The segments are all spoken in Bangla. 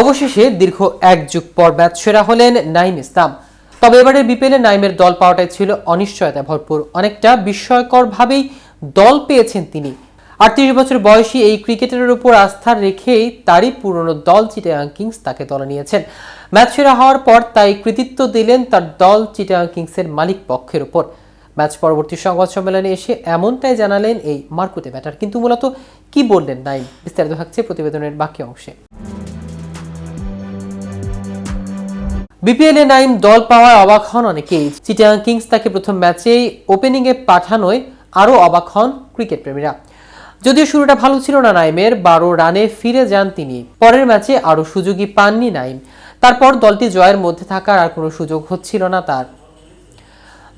অবশেষে দীর্ঘ এক যুগ পর ম্যাচ সেরা হলেন নাইম ইসলাম। তবে এবারের বিপিএলে নাইমের দল পাওয়াটাই ছিল অনিশ্চয়তা ভরপুর। অনেকটা বিস্ময়করভাবেই দল পেয়েছেন তিনি। আটত্রিশ বছর বয়সী এই ক্রিকেটারের উপর আস্থা রেখেই তারই পুরনো দল চিটাগাং কিংস তাকে দলে নিয়েছেন। ম্যাচ সেরা হওয়ার পর তাই কৃতিত্ব দিলেন তার দল চিটাগাং কিংসের মালিক পক্ষের উপর। ম্যাচ পরবর্তী সংবাদ সম্মেলনে এসে এমনটাই জানালেন এই মার্কুতে ব্যাটার। কিন্তু মূলত কি বললেন নাইম? বিস্তারিত থাকছে প্রতিবেদনের বাকি অংশে। বিপিএল এ নাইম দল পাওয়ায় অবাক হন অনেকেই। চিটাগাং কিংস তাকে প্রথম ম্যাচেই ওপেনিংয়ে পাঠানোয় আরও অবাক হন ক্রিকেট প্রেমীরা। যদিও শুরুটা ভালো ছিল না নাইমের, বারো রানে ফিরে যান তিনি। পরের ম্যাচে আরও সুযোগই পাননি নাইম। তারপর দলটি জয়ের মধ্যে থাকার আর কোনো সুযোগ হচ্ছিল না তার।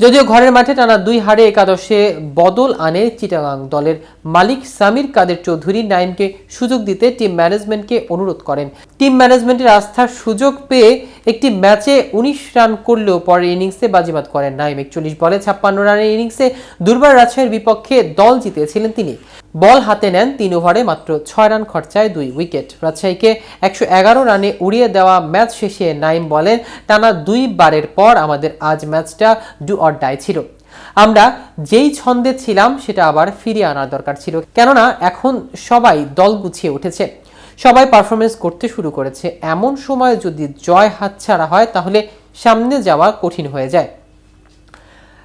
যদিও ঘরের মাঠে টানা দুই হারে একাদশে বদল আনে চিটাগাং দলের মালিক সামির কাদের চৌধুরী নাইমকে সুযোগ দিতে টিম ম্যানেজমেন্টকে অনুরোধ করেন। টিম ম্যানেজমেন্টের আস্থার সুযোগ পেয়ে একটি ম্যাচে উনিশ রান করলেও পরের ইনিংসে বাজিমাত করেন নাইম। একচল্লিশ বলে ছাপ্পান্ন রানের ইনিংসে দুর্বার রাজশাহীর বিপক্ষে দল জিতেছিলেন তিনি। বল হাতে নেন তিন ওভারে মাত্র ছয় রান খরচায় দুই উইকেট। রাজশাহীকে একশো এগারো রানে উড়িয়ে দেওয়া ম্যাচ শেষে নাইম বলেন, টানা দুই বারের পর আমাদের আজ ম্যাচটা ডু অর ডাই ছিল। আমরা যেই ছন্দে ছিলাম, সেটা আবার ফিরিয়ে আনার দরকার ছিল। কেননা, এখন সবাই দল গুছিয়ে উঠেছে। সবাই পারফরমেন্স করতে শুরু করেছে। এমন সময় যদি জয় হাতছাড়া হয়, তাহলে সামনে যাওয়া কঠিন হয়ে যায়।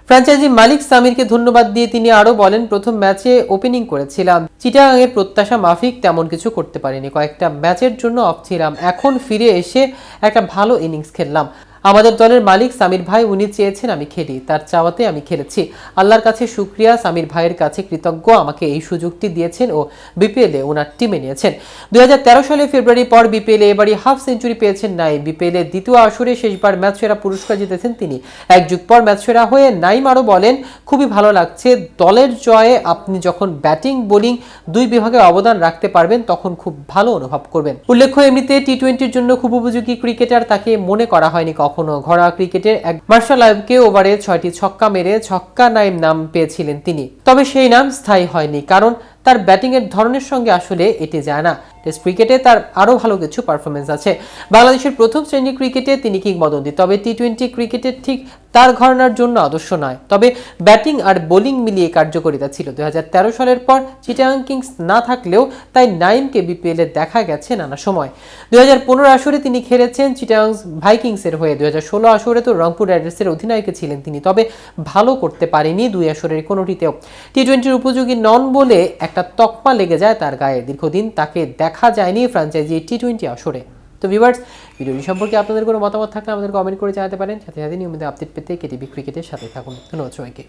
ফ্র্যাঞ্চাইজি মালিক সামিরকে ধন্যবাদ দিয়ে তিনি আরও বলেন, প্রথম ম্যাচে ওপেনিং করেছিলাম। চিটাগাংয়ের প্রত্যাশা মাফিক, তেমন কিছু করতে পারিনি। কয়েকটা ম্যাচের জন্য অফ ছিলাম এখন ফিরে এসে একটা ভালো ইনিংস খেললাম। আমাদের দলের মালিক সামির ভাই, উনি চেয়েছেন আমি খেলি। তার চাওয়াতে আমি খেলেছি। আল্লাহর কাছে শুক্রিয়া। সামির ভাইয়ের কাছে কৃতজ্ঞ। আমাকে এই সুযোগটি দিয়েছেন ও বিপিএলে ওনার টিমে নিয়েছেন। দুই হাজার তেরো সালে ফেব্রুয়ারি পর বিপিএলে এবারই হাফ সেঞ্চুরি পেয়েছেন নাই। বিপিএলে দ্বিতীয় আসরে শেষবার ম্যাচ সেরা পুরস্কার জিতেছেন তিনি। এক যুগ পর ম্যাচ সেরা হয়ে নাইম আরও বলেন, খুবই ভালো লাগছে। দলের জয়ে আপনি যখন ব্যাটিং, বোলিং দুই বিভাগে অবদান রাখতে পারবেন, তখন খুব ভালো অনুভব করবেন। উল্লেখ্য, এমনিতে টি টোয়েন্টির জন্য খুব উপযোগী ক্রিকেটার তাকে মনে করা হয়নি কখনো। ঘরোয়া ক্রিকেটের এক মার্শাল আয়বকে ওভারে ছয়টি ছক্কা মেরে ছক্কা নাইম নাম পেয়েছিলেন তিনি। তবে সেই নাম স্থায়ী হয়নি, কারণ তার ব্যাটিংয়ের ধরনের সঙ্গে আসলে এটি যায় না। টেস্ট ক্রিকেটে তার আরও ভালো কিছু পারফরমেন্স আছে। বাংলাদেশের প্রথম শ্রেণির ক্রিকেটে তিনি কিংবদন্তি, তবে টি টোয়েন্টি ক্রিকেটের ঠিক তার ঘরানার জন্য আদর্শ নয়। তবে ব্যাটিং আর বোলিং মিলিয়ে কার্যকারিতা ছিল। দু হাজার তেরো সালের পর চিটাগাং কিংস না থাকলেও তাই নাইমকে বিপিএলে দেখা গেছে নানা সময়। দুই হাজার পনেরো আসরে তিনি খেলেছেন চিটাগাং ভাইকিংসের হয়ে। দুই হাজার ষোলো আসরে তো রংপুর রাইডার্সের অধিনায়কে ছিলেন তিনি, তবে ভালো করতে পারেনি দুই আসরের কোনোটিতেও। টি টোয়েন্টির উপযোগী নন বলে একটা তকমা লেগে যায় তার গায়ে। দীর্ঘদিন তাকে দেখা যায়নি ফ্রাঞ্চাইজি টি টোয়েন্টি আসরে। তো ভিভার্স ভিডিওটি সম্পর্কে আপনাদের কোনো মতামত থাকলে আমাদের কমেন্ট করে জানাতে পারেন। সাথে সাথে নিয়মিত আপডেট পেতে কেটিভি ক্রিকেটের সাথে থাকুন। ধন্যবাদ সবাইকে।